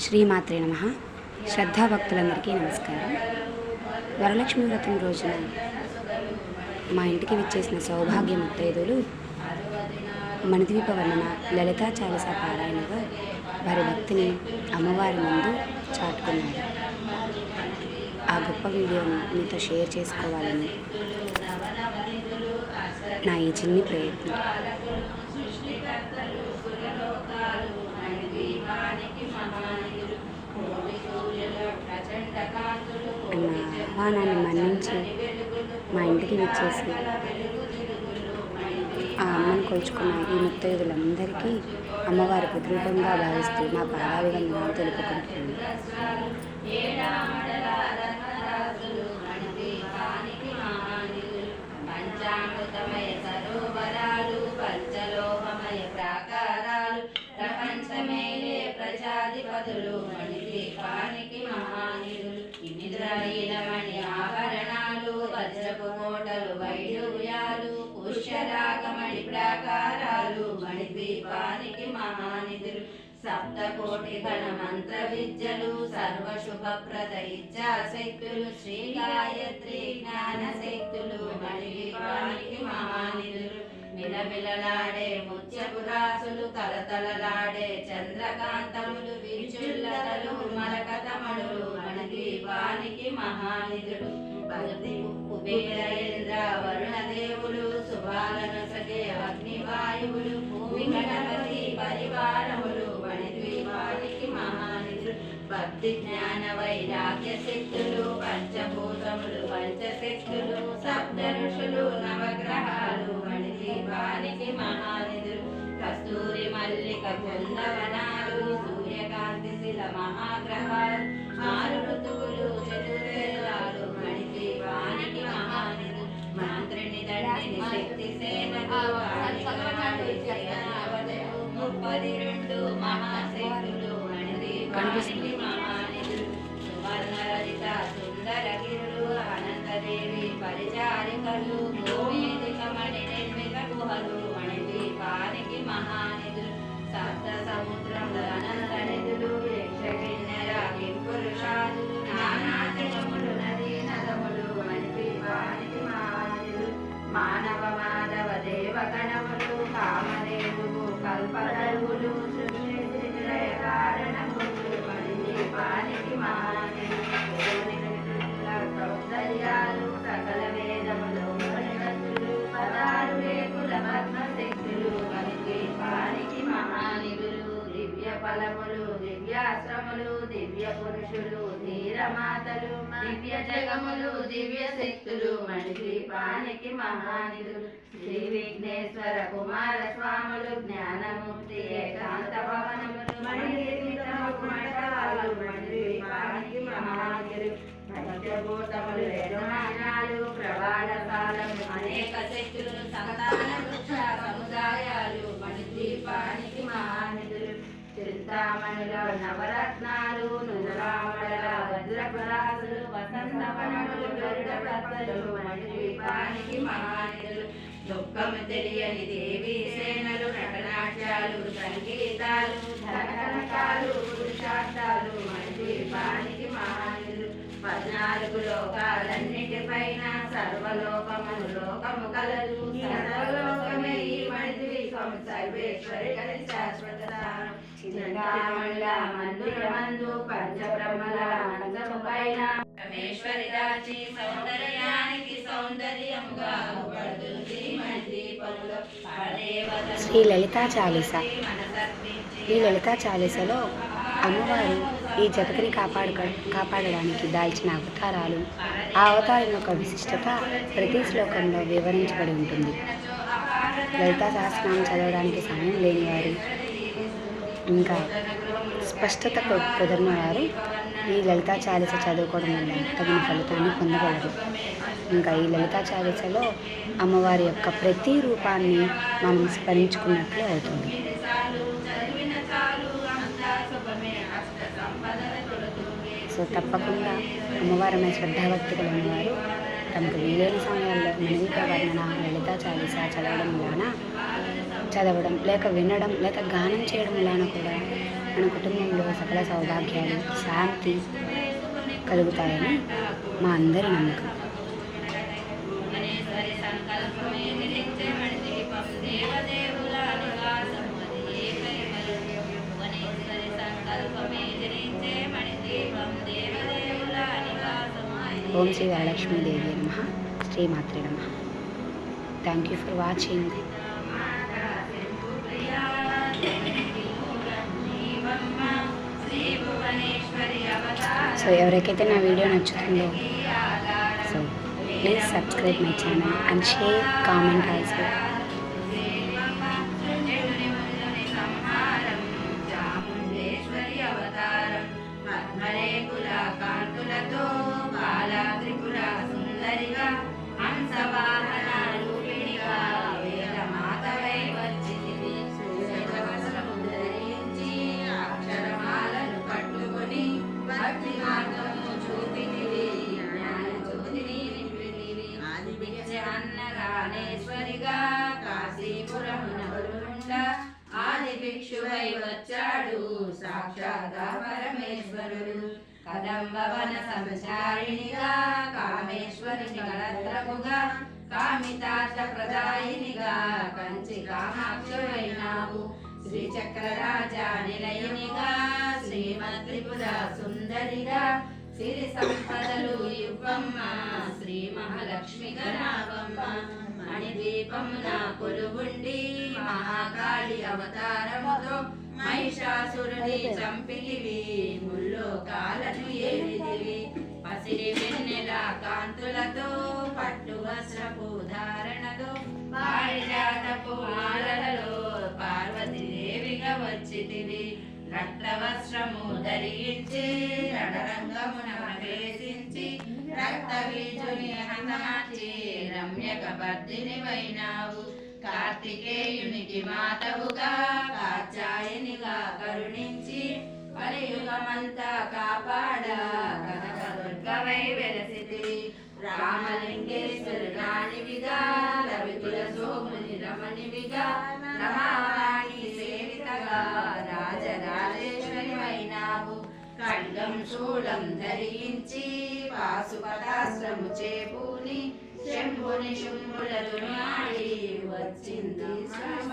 శ్రీమాత్రే నమ. శ్రద్ధాభక్తులందరికీ నమస్కారం. వరలక్ష్మి వ్రతం రోజున మా ఇంటికి విచ్చేసిన సౌభాగ్య ముత్తైదులు మణిద్వీప వర్ణన లలితా చాలస పారాయణగా వారి భక్తిని అమ్మవారి ముందు చాటుకున్నారు. ఆ గొప్ప వీడియోని మీతో షేర్ చేసుకోవాలని నా ఈ చిన్ని ప్రయత్నం. ఆహ్వానాన్ని మన్నించి మా ఇంటికి విచ్చేసి ఆ అమ్మను కొలుచుకున్న ఈ ముత్తైదులందరికీ అమ్మవారి ప్రతిరూపంగా భావిస్తూ మా పాదాభివందనాలు తెలుపుకుంటుంది పంచామృతమయ సరోవరాలు పంచలోహమయ ప్రాకారాలు ప్రపంచమేలే ప్రజాధిపతులు మణిదీపానికి మహానిధులు నిద్రలీలమణి పుష్యరాగమణి ప్రాకారాలు మణిద్వీపానికి మహానిధులు సప్తకోటి గణ మంత్ర విద్యలు సర్వశుభప్రద ఇచ్చా శక్తులు శ్రీ గాయత్రి జ్ఞాన శక్తులు మణిద్వీపానికి మహానిధులు మిలమిలలాడే ముత్యపురాసులు తలతలలాడే చంద్రకాంతములు విరుచుల్లతలు మరకతమణులు మణిద్వీపానికి మహానిధులు. భక్తి కుబేరేంద్ర వరుణ దేవులు శుభాలను సగే అగ్నివాయువులు భూమి గణపతి పరివారములు మణిద్వీపాలికి మహానిధులు భక్తి జ్ఞాన వైరాగ్య శక్తులు పంచభూతములు పంచశక్తులు సప్త ఋషులు నవగ్రహాలు మణిద్వీపాలికి మహానిధులు కస్తూరి మల్లిక బృందవనాలు సూర్యకాంతి శిల మహాగ్రహాలు ముప్పది రెండు మహాశక్తులు మణిదీపానికి మహానిధులు సుందరగిరులు అనంతదేవి పరిచారికలు దేవ కామదేవులు కల్పతరువులు సృష్టి లయ కారణములు సౌందర్యాలు సకల వేదములు మణిమతులు పదారు రేకుల పద్మశక్తులు మణిదీపానికి మహానిధులు దివ్య ఫలములు దివ్యాశ్రములు దివ్య పురుషులు ధీరమాతలు దివ్య జగములు దివ్య శక్తులు మణిదీపానికి మహానిధులు. శ్రీ విఘ్నేశ్వర కుమార స్వాములు జ్ఞానముక్తి ఏకాంత భవనములు మణిదీపితముకు మఠాలు మణిదీపానికి మహానిధులు. పంచభూతములు యజమానాలు ప్రవాళశాలలు అనేక శక్తులు సంతాన వృక్ష సముదాయాలు మణిదీపానికి మహానిధులు. చింతామణిలో నవరత్నాలు నురామల వజ్రపరాసులు వసంతవనములు గరుడ ప్రతలు మణిదీపానికి మహానిధులు దుఃఖము తెలియని దేవి సేనలు నటనాట్యాలు సంగీతాలు ధనకనకాలు పురుషార్థాలు మణిదీపానికి మహానిధులు పద్నాలుగు లోకాలన్నిటిపైన సర్వలోకమును లోకము కలదు సర్వలోకమే ఈ మణిద్వీపం సర్వేశ్వరి కలిసి శాశ్వత చింతామణుల మందిరమందు పంచబ్రహ్మల మంచము పైన పరమేశ్వరి దాచి సౌందర్యానికి సౌందర్యముగా పడుతుంది మణిద్వీపములో పరదేవతలు శ్రీ లలితా చాలీస. ఈ లలితా చాలీసలో అమ్మవారు ఈ జగతిని కాపాడు కాపాడడానికి దాల్చిన అవతారాలు. ఆ అవతారం యొక్క విశిష్టత ప్రతి శ్లోకంలో వివరించబడి ఉంటుంది. లలితా సహస్రనామం చదవడానికి సమయం లేని వారు ఇంకా స్పష్టత కు- కుదిరిన వారు ఈ లలితా చాలీస చదువుకోవడం వల్ల తగిన ఫలితాన్ని పొందగలరు. ఇంకా ఈ లలితా చాలీసలో అమ్మవారి యొక్క ప్రతి రూపాన్ని మనం స్మరించుకున్నట్లు అవుతుంది. సో తప్పకుండా అమ్మవారి మీద శ్రద్ధాభక్తి కలిగిన వారు తమకు వీలైన సమయాల్లో మణివిక వర్ణన లలిత చాలీస చదవడం వలన చదవడం లేక వినడం లేక గానం చేయడం వలన కూడా మన కుటుంబంలో సకల సౌభాగ్యాలు శాంతి కలుగుతాయని మా అందరి నమ్మకం. సంకల్పమే మణిదీపం. ఓం శ్రీ వరలక్ష్మీదేవి నమ. శ్రీమాత్రే నమ. Thank you for watching so ఎవరికైతే నా వీడియో నచ్చుతుందో so please subscribe my channel and share comment also కదంబవన సంచారిణిగా కామేశ్వరిని కళత్రముగా కామితార్థ ప్రదాయినిగా కంచి కామాక్షమైనావు శ్రీచక్రరాజా నిలయునిగా శ్రీమద్ త్రిపుర సుందరిగా సిరి సంపదలు ఇవ్వమ్మ శ్రీ మహాలక్ష్మి గరావమ్మ మణిదీపం నా కొలువుండి మహాకాళి అవతారముతో మహిషాసురుని చంపితివి ముల్లోకాలను ఏలిదివి పసిడి వెన్నెల కాంతులతో పట్టు వస్త్రపు ధారణతో పారిజాతపు మాలలలో పార్వతీదేవిగా వచ్చితివి. రక్త వస్త్రము ధరించి రణరంగమున ప్రవేశించి రక్త బీజుని హతమార్చి రమ్యక బద్దిని వైనావు. కార్తికేయునికి మాతవుగా కాచాయనిగా కరుణించి కలియుగమంతా కాపాడ. కనక దుర్గవై వెలసితివి రామలింగేశ్వర రాణివిగా రవికుల సోముని రమణివిగా రమావాణి సేవితగా రాజరాజేశ్వరి వైనావు ఖడ్గం శూలం ధరించి పాశుపదాశ్రము చేపూని శంభుని శుంభులతో నాడి వచ్చింది శ్రమ